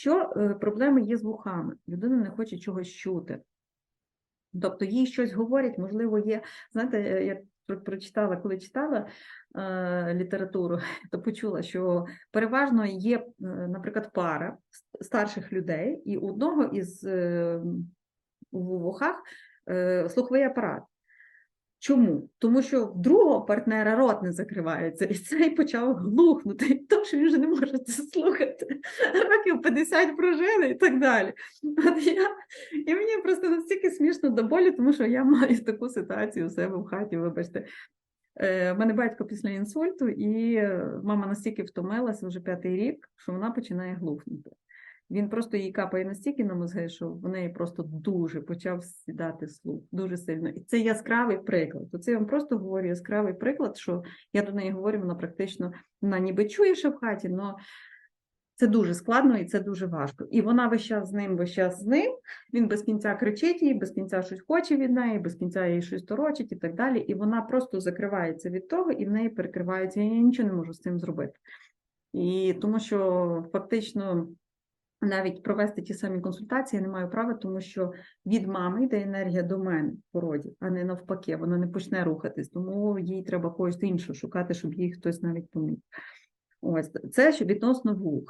Що е, проблеми є з вухами? Людина не хоче чогось чути. Тобто їй щось говорять, можливо, є. Знаєте, е, я прочитала, коли читала е, літературу, то почула, що переважно є, е, наприклад, пара старших людей, і у одного із е, у вухах е, слуховий апарат. Чому? Тому що в другого партнера рот не закривається, і цей почав глухнути, тому що він вже не може це слухати. Років 50 прожили і так далі. От я, і мені просто настільки смішно до болі, тому що я маю таку ситуацію у себе в хаті, вибачте. Е, в мене батько після інсульту, і е, мама настільки втомилася вже п'ятий рік, що вона починає глухнути. Він просто їй капає настільки на мозги, що в неї просто дуже почав сідати слух, дуже сильно. І це яскравий приклад. Оце я вам просто говорю яскравий приклад, що я до неї говорю, вона практично вона ніби чує, що в хаті, але це дуже складно і це дуже важко. І вона весь час з ним, весь час з ним. Він без кінця кричить їй, без кінця щось хоче від неї, без кінця їй щось торочить і так далі. І вона просто закривається від того, і в неї перекривається. Я нічого не можу з цим зробити. І тому що фактично навіть провести ті самі консультації я не маю права, тому що від мами йде енергія до мене в породі, а не навпаки, вона не почне рухатись, тому їй треба когось іншого шукати, щоб їй хтось навіть поміг. Ось це що відносно вух.